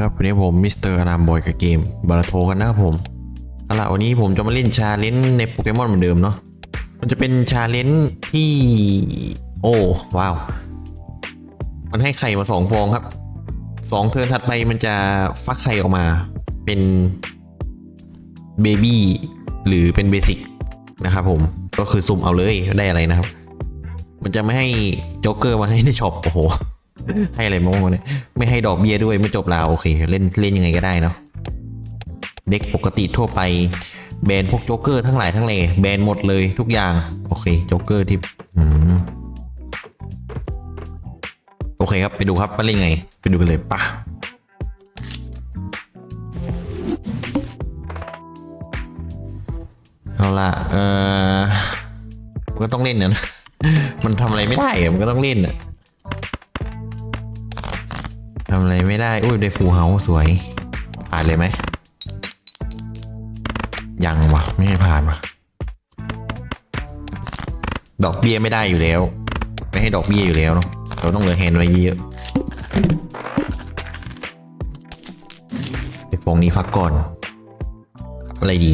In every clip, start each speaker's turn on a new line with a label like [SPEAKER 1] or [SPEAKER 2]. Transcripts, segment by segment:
[SPEAKER 1] ครับวันนี้ผมมิสเตอร์อารามบอยกับเกมบาราโทกันนะครับผมเอาล่ะวันนี้ผมจะมาเล่นชาเลนจ์ในโปเกมอนเหมือนเดิมเนาะมันจะเป็นชาเลนจ์ที่โอ้ว้าว มันให้ไข่มาสองฟองครับสองเทิร์นถัดไปมันจะฟักไข่ออกมา เป็นเบบี้หรือเป็นเบสิกนะครับผมก็คือสุ่มเอาเลยได้อะไรนะครับ มันจะไม่ให้โจ๊กเกอร์มาให้ในช็อปโอ้โห ให้อะไรมางวะเนี่ยไม่ให้ดอกเบี้ยด้วยไม่จบลาวโอเค เล่นเล่นยังไงก็ได้เนาะเด็กปกติทั่วไป แบนพวกโจ๊กเกอร์ทั้งหลายทั้งแหล่แบนหมดเลยทุกอย่าง โอเคโจ๊กเกอร์ที่อืมโอเคครับไปดูครับว่าเล่นไง ไปดูกันเลยปะเอาละเออมันก็ต้องเล่นนะมันทำอะไรไม่ได้มันก็ต้องเล่นอะำอะไรไม่ได้ อุ้ยได้ฟูเฮาสวย ผ่านเลยไหม ยังวะไม่ให้ผ่านวะดอกเบี้ยไม่ได้อยู่แล้ว ไม่ให้ดอกเบี้ยอยู่แล้วเนาะเราต้องเหลือแฮนไว้เยอะไอ้ฟองนี้ฟักก่อน อะไรดี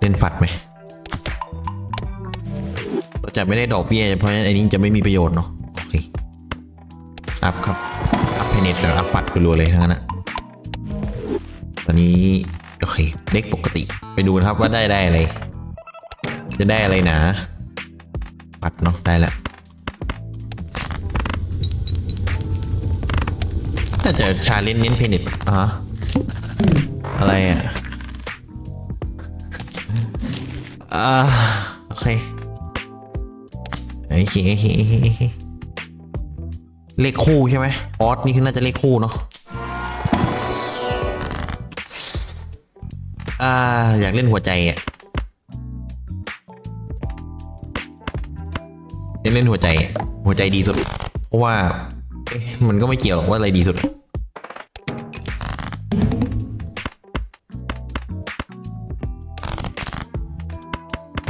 [SPEAKER 1] เล่นฝัดไหมเราจะไม่ได้ดอกเบี้ยเพราะฉะนั้นอันนี้จะไม่มีประโยชน์เนาะโอเคอัพครับ เน็ตหรืออัพฟัดไปรัวเลยทั้งนั้นอะตอนนี้โอเคเด็กปกติไปดูนะครับว่าได้ได้อะไร จะได้อะไรหนะปัดเนาะได้แล้วแต่จะชาเลนจ์เน้นเพน็ตอะอะไรอะอ่าโอเคโอเคโอเค เลขคู่ใช่ไหมออสนี่คือน่าจะเลขคู่เนาะอ่า อยากเล่นหัวใจอะเล่นหัวใจ หัวใจดีสุด เพราะว่าเอ๊ะมันก็ไม่เกี่ยวว่าอะไรดีสุด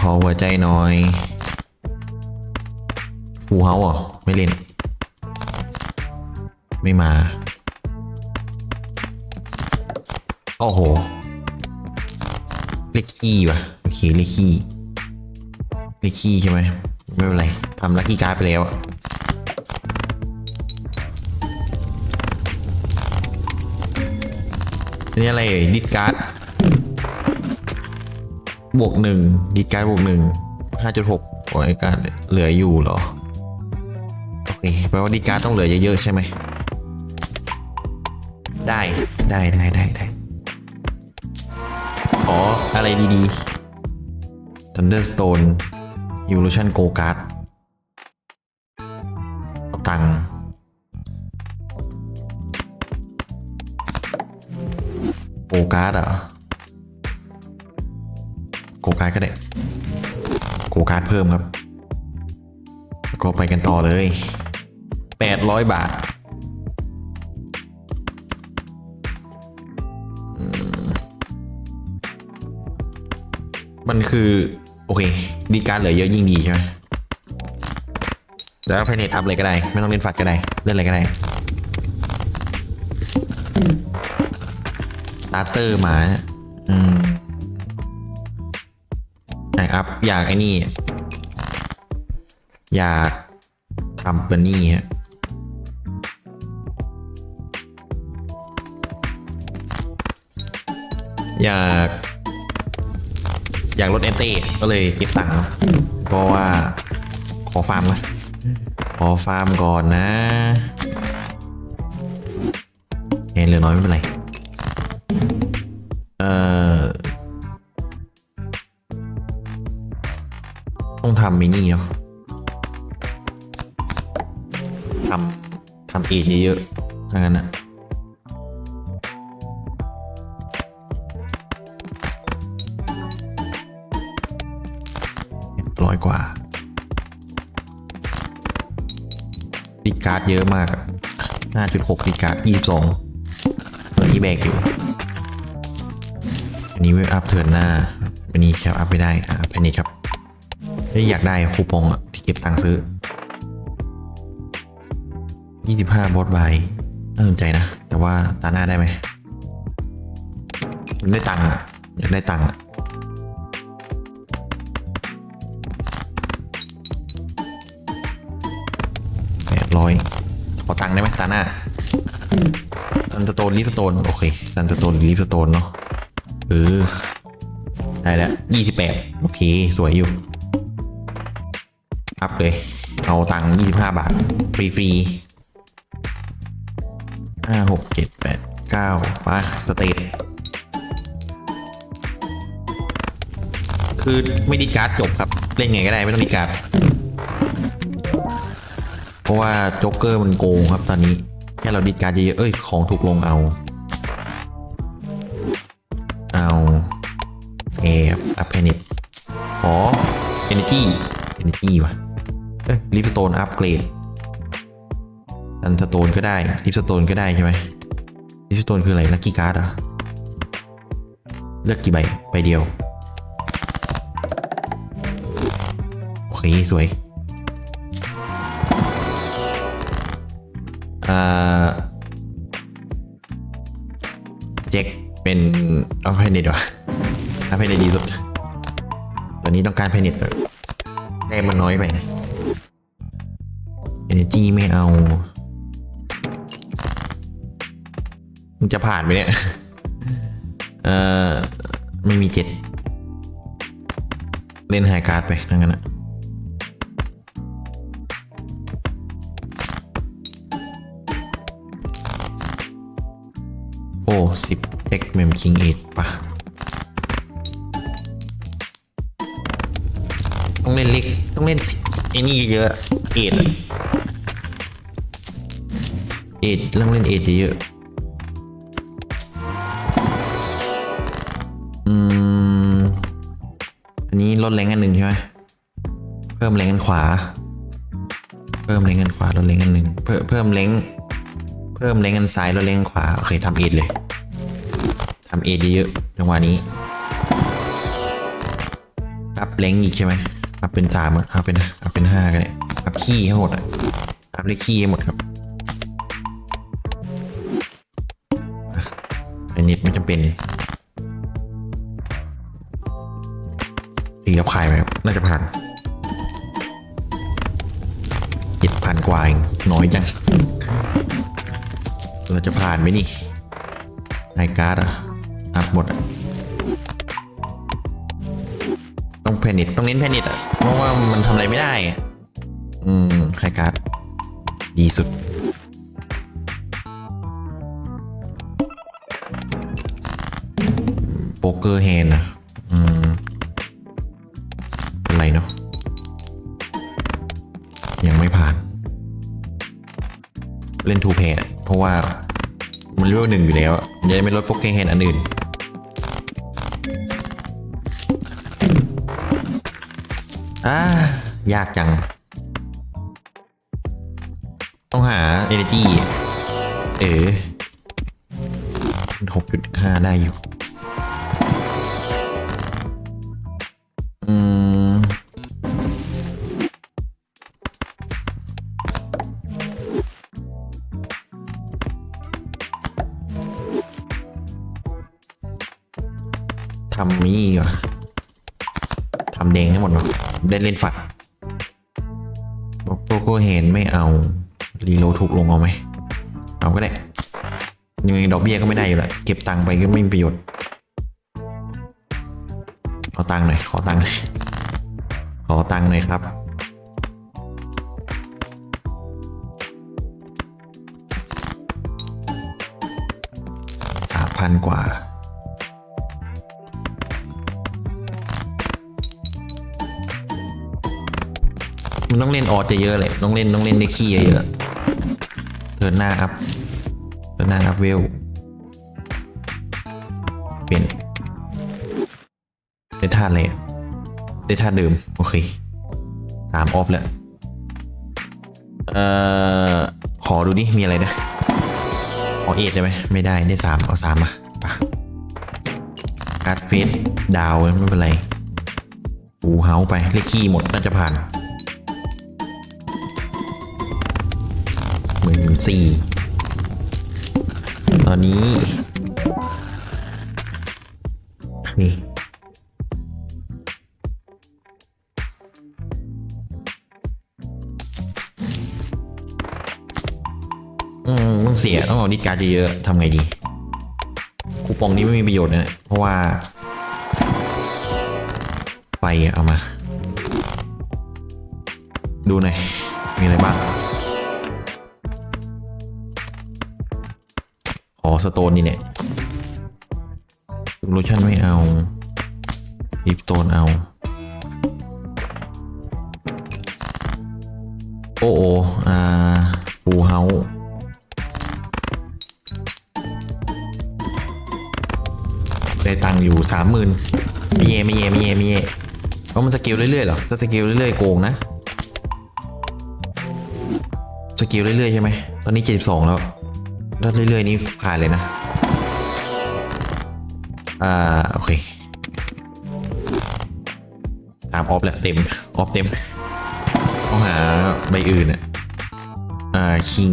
[SPEAKER 1] ขอหัวใจหน่อยฟูเฮาอะไม่เล่น ไม่มา โอ้โหเลขขี้ว่ะโอเคเลขขี้เลขขี้ใช่ไหมไม่เป็นไรทำลัคกี้การ์ดไปแล้วอะอันนี้อะไรเอ่ยดิดการ์ดบวกหนึ่งดิดการ์ดบวกหนึ่งห้าจุดหกโอ้ยการดเหลืออยู่เหรอโอเคแปลว่าดิดการ์ดต้องเหลือเยอะๆใช่ไหม ได้ได้ได้ได้ไดขออะไรดีๆ Thunderstone Evolution Go Card ตังโกการ์ดเหรอโกการ์ดก็ได้โกการ์ดเพิ่มครับ ก็ไปกันต่อเลย 800 บาท มันคือ โอเค ดีการเหลือเยอะยิ่งดีใช่ไหมแล้วภายในอัพเลยก็ได้ ไม่ต้องเล่นฝัดก็ได้ เล่นอะไรก็ได้ตาร์เตอร์มาเนี่ยอืมไหนอัพ อยากไอ้นี่ อยากทำบันนี่ฮะอยาก อยากลดแอนตี้ก็เลยเก็บตังค์เพราะว่าขอฟาร์มนะขอฟาร์มก่อนนะแอนเหลือน้อยไม่เป็นไร เอ่อ ต้องทำมินี่เนาะทำทำเอทเยอะๆถ้างั้นนะ ดิดการ์ดเยอะมาก5.6ดิดการ์ด22ตัวนี้แบกอยู่ อันนี้เวฟอัพเทิร์นหน้า อันนี้แคปอัพไม่ได้ อ่าแพนนี้ครับถ้าอยากได้คูปองอะที่เก็บตังค์ซื้อ 25บอสไบน่าสนใจนะ แต่ว่าตาหน้าได้ไหมได้ตังค์อะ อยากได้ตังค์อะ ร้อยขอตังค์ได้ไหมตาหน้าซันสโตนลิฟสโตนโอเคซันสโตนลิฟสโตนเนาะเออได้แล้วยี่สิบแปดโอเค สวยอยู่ อัพเลย เอาตังค์ยี่สิบห้าบาท ฟรีฟรีห้าหกเจ็ดแปดเก้าไปสเตทคือไม่ดีการ์ดจบครับ เล่นไงก็ได้ไม่ต้องดีการ์ด เพราะว่าโจ๊กเกอร์มันโกงครับตอนนี้ แค่เราดีการ์ดเยอะๆเอ้ยของถูกลงเอา เอาเอฟอัพเพนิตขอ energy energy ว่ะเอ้ยลิฟสโตนอัปเกรดซันสโตนก็ได้ลิฟสโตนก็ได้ใช่ไหมลิฟสโตนคืออะไรลัคกี้การ์ดอะเลือกกี่ใบใบเดียวโอเคสวย เจ็คเป็นเอาเพนิตวะเอาเพนิตดีสุด ตอนนี้ต้องการเพนิตแบบแต้มมันน้อยไป energy ไม่เอามันจะผ่านไหมเนี่ยเอ่อไม่มีเจ็ด เล่นไฮการ์ดไปทั้งนั้นอะ โอ้สิบเอ็กเมมคิงเอทปะต้องเล่นเล็กต้องเล่นไอ้นี่เยอะเอ็ดเอ็ดต้องเล่นเอ็ดเยอะอืมอันนี้ลดแรงอันหนึ่งใช่ไหมเพิ่มแรงอันขวา เพิ่มแรงอันขวาลดแรงอันหนึ่งเพิ่มเพิ่มแรง เพิ่มแรงอันซ้ายแลดแรงอันขวา โอเคทำเอ็ดเลยทำเอ็ดเยอะๆจังหวะนี้อัพแรงอีกใช่ไหมอัพเป็นสามอะเอาเป็นเอาเป็นห้าก็ได้อัพขี้ให้หมดอะอัพเลขขี้ให้หมดครับอันนี้ไม่จำเป็นตีกับพายไหมครับ น่าจะผ่านเจ็ดพันกว่าเองน้อยจัง เราจะผ่านไหมนี่ไอการ์ดอะอัพหมดอะต้องแพนิตต้องเน้นแพนิตอะเพราะว่ามันทำอะไรไม่ได้อะอืมไฮการ์ดดีสุด โป๊กเกอร์แฮนด์อะ อยู่แล้วมันจะไม่ลดโปเกเฮนอันอื่น อ่ายากจัง ต้องหา energy เออหกจุดห้าได้อยู่ อืมำนี่ก่อนทำแดงให้หมดวะได้เล่นฝัดโปโกเห็นไม่เอารีโลถูกลงเอาไหมเอาก็ได้ยังไงดอกเบี้ยก็ไม่ได้อยู่แหละเก็บตังค์ไปก็ไม่มีประโยชน์ขอตังค์หน่อยขอตังค์หน่อยขอตังค์หน่อยครับสามพันกว่า มันต้องเล่นออดเยอะๆเลยต้องเล่นต้องเล่นในขี้เยอะๆเทิร์นหน้าอัพเทิร์นหน้าอัพเวลเปลี่ยนได้ท่าอะไรอะได้ท่าเดิมโอเคสามออฟแล้วเอ่อขอดูดิมีอะไรนะขอเอ็ดได้ไหมไม่ได้ได้สามเอาสามมาปะการ์ดเฟสดาวไม่เป็นไรปูเฮาไปเลขขี้หมดน่าจะผ่าน สี่ตอนนี้ นี่อืมต้องเสียต้องเอาดิสการ์ดเยอะๆทำไงดี คูปองนี้ไม่มีประโยชน์นะเพราะว่าไฟอะเอามา ดูหน่อยมีอะไรบ้าง อสโตนนี่เนี่ยโลชั่นไม่เอาลิปโตนเอา โอโออ่าปูเฮาได้ตังค์อยู่สามหมื่นม่เยม่เยม่เยม่เยเพราะมันสกิลเรื่อยๆหรอถ้าสกิลเรื่อยๆโกงนะ สกิลเรื่อยๆใช่ไหม ตอนนี้เจ็ดสองแล้ว ถ้าเรื่อยๆนี่ผ่านเลยนะ อ่า โอเค ตามออฟแล้วเต็ม ออฟเต็ม ต้องหาใบอื่นอะ อ่า คิง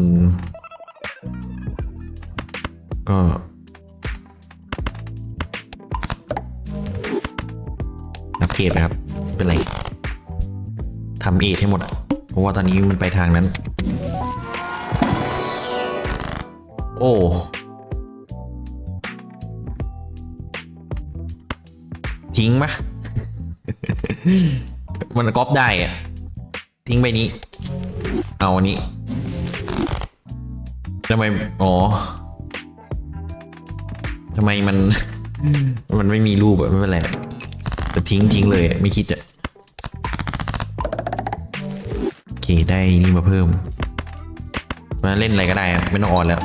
[SPEAKER 1] ก็อัปเกรดไปครับ เป็นไรทำเอทให้หมด เพราะว่าตอนนี้มันไปทางนั้น อ้ ทิ้งปะมันก๊อปได้อะทิ้งไปนี้ เอาอันนี้ทำไม อ๋อทำไมมัน มันไม่มีรูปอะไม่เป็นไรจะทิ้งทิ้งเลย ไม่คิดอะโอเค ได้นี่มาเพิ่ม มาเล่นอะไรก็ได้ ไม่ต้องออนแล้ว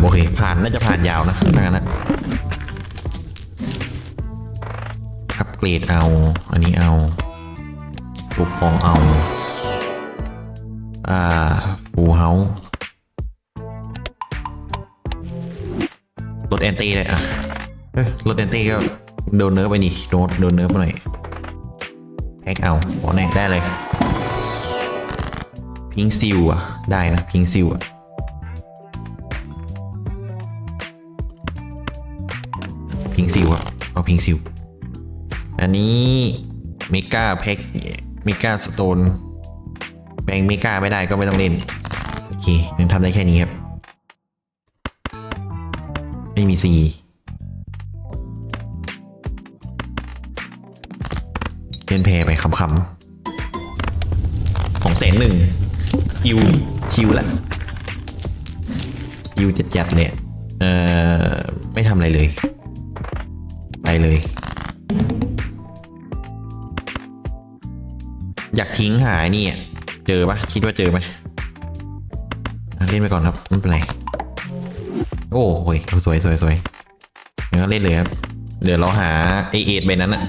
[SPEAKER 1] โอเค ผ่านน่าจะผ่านยาวนะถ้างั้นนะอัปเกรดเอา อันนี้เอาปุกปองเอา อ่าฟูเฮารถแอนตี้เลยอะเฮ้ยรถแอนตี้ก็โดนเนิร์ฟไปนี่โดนโดนเนิร์ฟไปหน่อยแฮกเอาขอแน่ได้เลย พิงซิลอะ ได้นะ พิงซิลอะ พิงซิลอะเอาพิงซิลอันนี้เมกาแพ็กเมกาสโตนแบงเมกาไม่ได้ก็ไม่ต้องเล่น โอเคยังทำได้แค่นี้ครับ ไม่มีซีเล่นแพรไปคำๆของแสนหนึ่งชิวชิวละชิวจัดๆเลยอะเอ่อ ไม่ทำอะไรเลย เลย อยากทิ้งหายนี่อะเจอปะคิดว่าเจอไหมอะเล่นไปก่อนครับไม่เป็นไรโอ้โหยสวยสวยสวยงั้นก็เล่นเลยครับ เดี๋ยวเราหาไอเอทใบนั้นอะ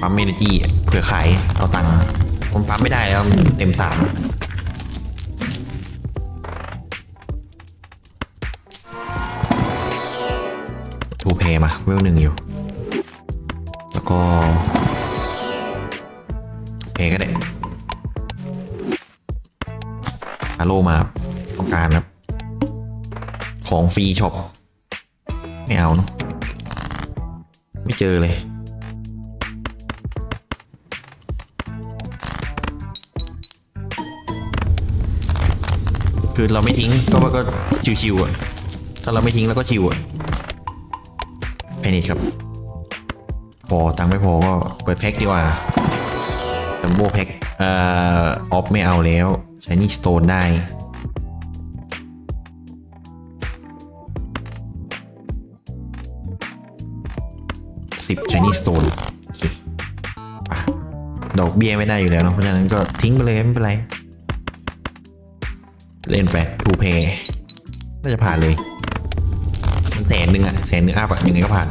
[SPEAKER 1] ปั๊มเอเนจีเผื่อขายเอาตังค์ผมปั๊มไม่ได้แล้วเต็มสามทูเพย์มาเวลหนึ่งอยู่ แล้วก็เพย์ก็ได้ฮาโลมาต้องการครับ ของฟรีช็อป ไม่เอาเนอะไม่เจอเลยคือเราไม่ทิ้งก็ก็ชิวๆอะ ถ้าเราไม่ทิ้งแล้วก็ชิวอะแพนิชครับ พอตังค์ไม่พอก็เปิดแพ็คดีกว่าจัมโบ้แพ็คเอ่อออฟไม่เอาแล้ว ใช้นี่สโตนได้ สิบ Chinese Stone โอเคดอกเบี้ยไม่ได้อยู่แล้วเนอะเพราะฉะนั้นก็ทิ้งไปเลยไม่เป็นไร เล่นไปทูเพย์น่าจะผ่านเลย มันแสนหนึ่งอะแสนหนึ่งอัพอะยังไงก็ผ่าน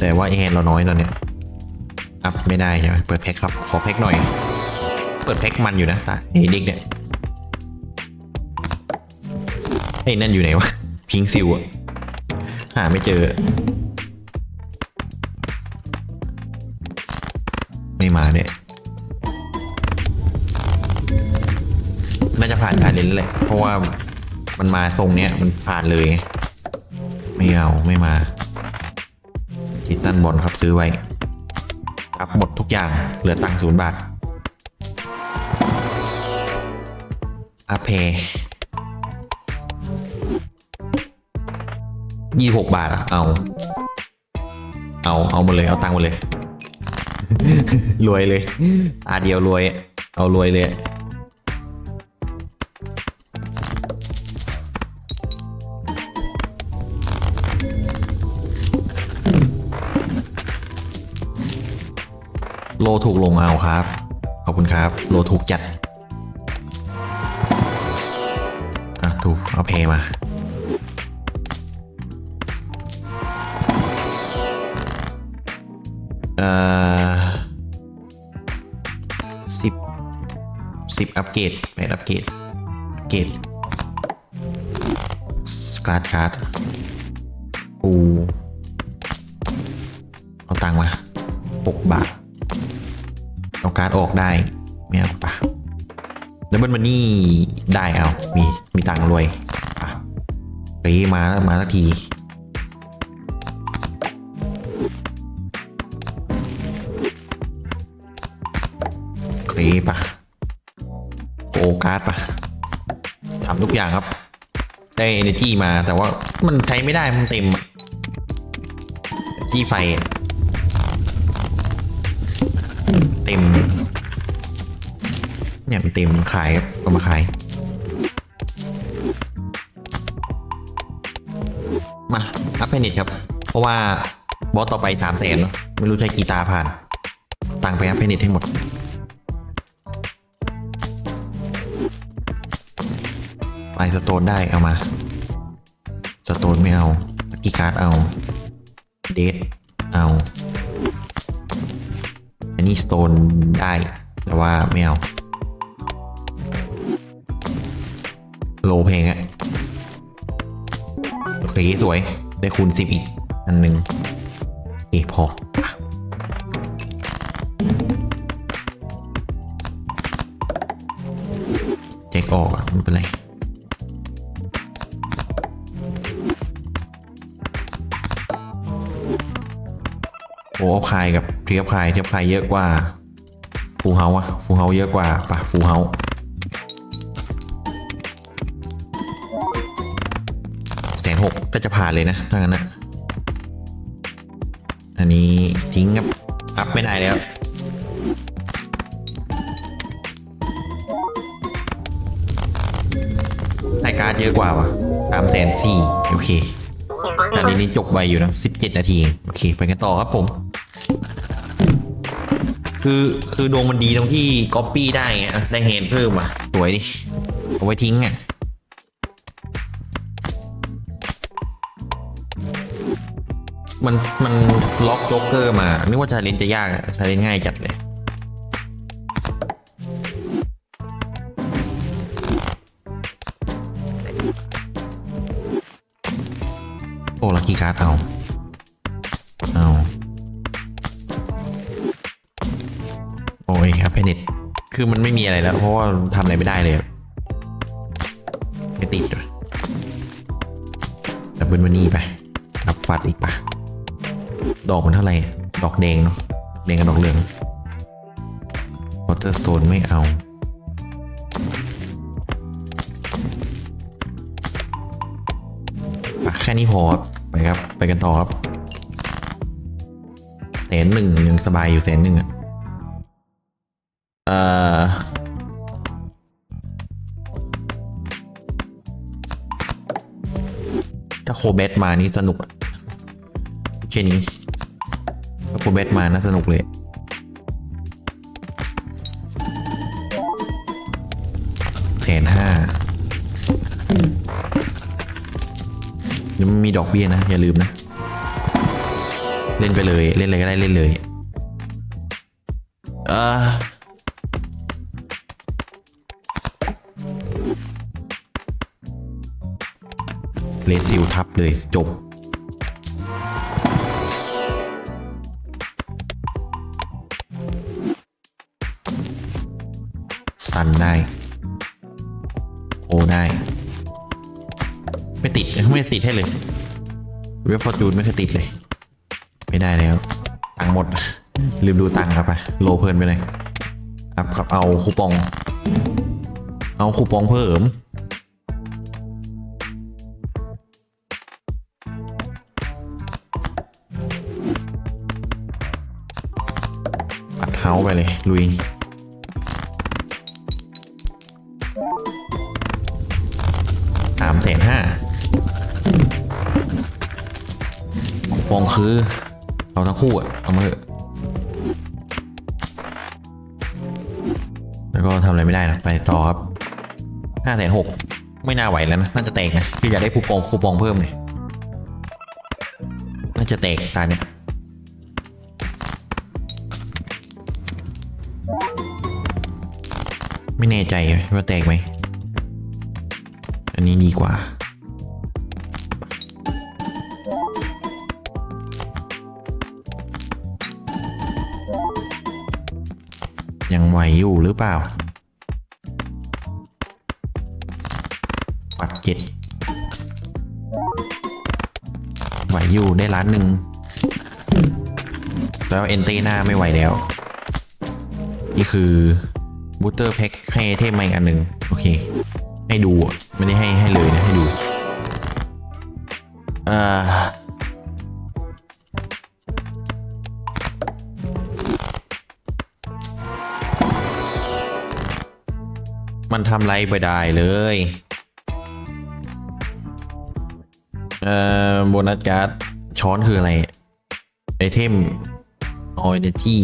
[SPEAKER 1] แต่ว่าไอแฮนเราน้อยตอนเนี้ยอัพไม่ได้ใช่ไหมเปิดแพ็คครับ ขอแพ็คหน่อย เปิดแพ็คมันอยู่นะตาไอเด็กเนี่ยไอ้นั่นอยู่ไหนวะ พิงซิลอะหาไม่เจอ ไม่มาเนี่ยน่าจะผ่านชาเลนจ์เลยเพราะว่ามันมาทรงเนี้ยมันผ่านเลย ไม่เอาไม่มา จิตตันบอลครับซื้อไว้ครับหมดทุกอย่าง เหลือตังค์ศูนย์บาทอาเพยี่หกบาทอะเอา เอา เอาหมาเลย เอาตังค์หมาเลย รวยเลยอาเดียวรวย เอารวยเลย โลถูกลงเอาครับ ขอบคุณครับ โลถูกจัด อะ ถูก เอาเพมา เอ่อสิบสิบอัปเกรดแปดอัปเกรดอัปเกรดสการ์ดการ์ด นนี่ได้เอา มีมีตังค์รวยปะไปมามาสักทีเคลปะโอการ์ดปะทำทุกอย่างครับ ได้ energy มาแต่ว่ามันใช้ไม่ได้มันเต็มจี้ไฟ เต็ม เนี่ยมันเต็มขาย เอามาขาย มาอัพเพนิตครับ เพราะว่าบอสต่อไปสามแสนไม่รู้ใช้กีตาผ่านตังไปอัพเพนิตให้หมดไปสโตนได้เอามา สโตนไม่เอาลักกี้การ์ดเอา เดทเอาอันนี้สโตนได้ แต่ว่าไม่เอา โลเพลงอะโอเคสวย ได้คูณสิบอีก อันหนึ่งเอะพอแจ็คออกอะไม่เป็นไรโอ้เอาคายกับเทียบคายเทียบคายเยอะกว่าฟูเฮาอะฟูเฮาเยอะกว่าปะฟูเฮา ผ่านเลยนะถ้างั้นนะอันนี้ทิ้งครับอัพไม่ได้แล้วรายการ์ดเยอะกว่าวะสามแสนสี่โอเคอันนี้นี่จบไวอยู่นะ17นาที โอเค ไปกันต่อครับผม คือคือดวงมันดีตรงที่ก๊อปปี้ได้ไงได้เฮนเพิ่มอะ สวยดิ เอาไว้ทิ้งอะ มันมันล็อกจ็อกเกอร์มา นึกว่าชาเลนจะยากชาเลนง่ายจัดเลย โอ้ลักกี้การ์ดเอาเอาโอ้ยครับเพนิตคือมันไม่มีอะไรแล้ว เพราะว่าทำอะไรไม่ได้เลยไม่ติดเลยดับเบิลมันนี่ไปรับฟัดอีกปะ ดอกมันเท่าไหร่ ดอกแดงเนาะแดงกับดอกเหลืองวอเตอร์สโตนไม่เอาแค่นี้พอครับไปครับ ไปกันต่อครับแสนหนึ่งยังสบายอยู่แสนหนึ่งอะเอ่อถ้าโคเบสมานี่สนุกอะแค่นี้ ถ้าโคเบสมานะสนุกเลยแสนห้ายวมันมีดอกเบี้ยนะ อย่าลืมนะ เล่นไปเลยเล่นอะไรก็ได้เล่นเลยเออเลซิลทับเลยจบ ให้เลยเว็บฟอร์จูนไม่เคยติดเลย ไม่ได้แล้ว ตังค์หมด ลืมดูตังค์ครับไปโลเพลินไปเลยครับครับเอาคูปอง เอาคูปองเพิ่มปัดเท้าไปเลย ลุยสามแสนห้า ปองคือเอาทั้งคู่อะเอามาเถอะแล้วก็ทำอะไรไม่ได้นะไปต่อครับห้าแสนหกไม่น่าไหวแล้วนะ น่าจะแตกนะ คืออยากได้คูปองคูปองเพิ่มไงน่าจะแตกตาเนี่ยไม่แน่ใจว่าแตกไหม อันนี้ดีกว่า ยังไหวอยู่หรือเปล่าปัดเจ็ดไหวอยู่ได้ล้านหนึ่ง แล้วเอนเตหน้าไม่ไหวแล้ว นี่คือบูเตอร์แพ็คให้เทพมาอีกอันหนึ่งโอเค ให้ดูไม่ได้ให้ให้เลยนะ ให้ดู อ่า มันทำไรไปได้เลย เอ่อโบนัสการ์ดช้อนคืออะไร ไอเทมออยเนจี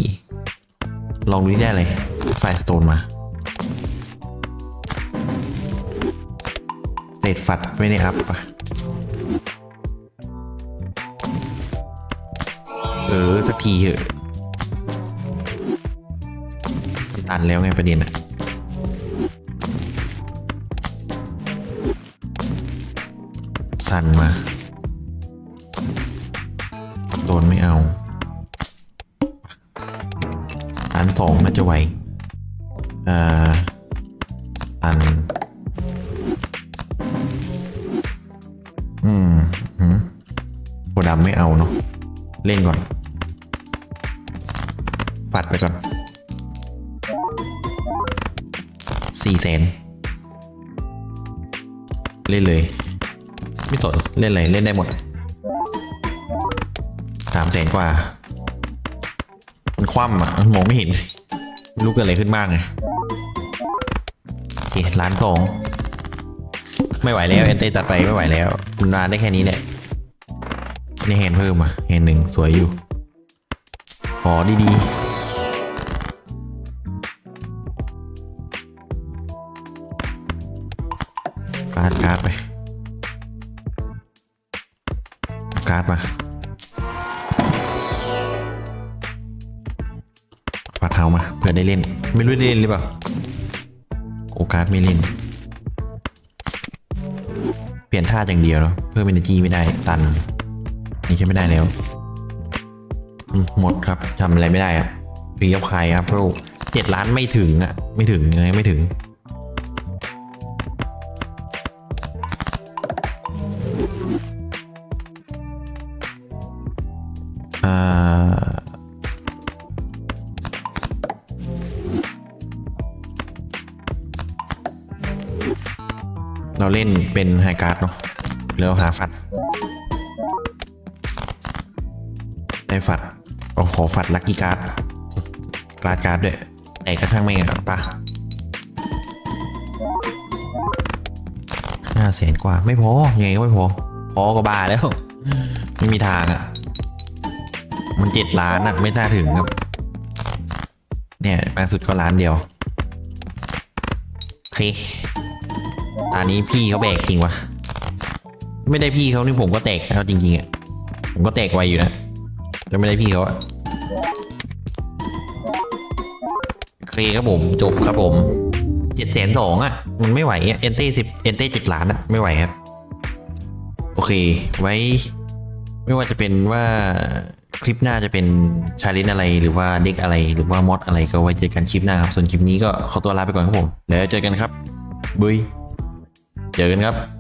[SPEAKER 1] ลองดูที่ได้เลยไฟสโตนมาเศษฟัดไม่ได้อัพปะเออ สักทีเถอะมันตันแล้วไงประเด็นอะ สั่นมาโดนไม่เอาอันสองน่าจะไหวเอ่ออัน อืมหืมโคดำไม่เอาเนาะเล่นก่อนปัดไปก่อนสี่แสนเล่นเลย ไม่สนเล่นอะไรเล่นได้หมดสามแสนกว่า มันคว่ำอะมันมองไม่เห็นไม่รู้เกิดอะไรขึ้นบ้างไงโอเคล้านสองไม่ไหวแล้วเอนเตตัดไปไม่ไหวแล้วมันนานได้แค่นี้แหละนี่แฮนเพิ่มอะแฮนหนึ่งสวยอยู่ขอดีๆการ์ดการ์ดไป การ์ดมาฝาเท้ามาเพื่อได้เล่น ไม่รู้ได้เล่นหรือเปล่าโอการ์ดไม่เล่น เปลี่ยนท่าอย่างเดียวเนาะเพิ่ม energy ไม่ได้ตัน นี่ใช้ไม่ได้แล้วอืมหมดครับทำอะไรไม่ได้ครับฟรีกับใครครับเพราะเจ็ดล้านไม่ถึงอะ ไม่ถึงยังไงไม่ถึง เล่นเป็นไฮการ์ดเนาะแล้วหาฟัดได้ฟัดโอ้ขอฟัดลัคกี้การ์ดกาการ์ดด้วยแต่กระทั่งไม่งอะปะห้าแสนกว่าไม่พอยังไงก็ไม่พอ พอก็บ้าแล้ว ไม่มีทางอะมันเจ็ดล้านอะไม่น่าถึงครับ เนี่ยมากสุดก็ล้านเดียวโอเค อนนี้พี่เขาแบกจริงวะไม่ได้พี่เขานี่ผมก็แตกแล้วจริงๆอะผมก็แตกไวอยู่นะจะไม่ได้พี่เขาอะโอเคครับผมจบครับผมเจ็ดแสนสองอะ มันไม่ไหวอะเอนเต้สิบเอนเต้เจ็ดล้านอะ ไม่ไหวครับ โอเค ไว้ ไม่ว่าจะเป็นว่าคลิปหน้าจะเป็นชาเลนอะไรหรือว่าเด็กอะไรหรือว่ามอดอะไรก็ไว้เจอกันคลิปหน้าครับ ส่วนคลิปนี้ก็ขอตัวลาไปก่อนครับผม แล้วเจอกันครับบุย เจอกันครับ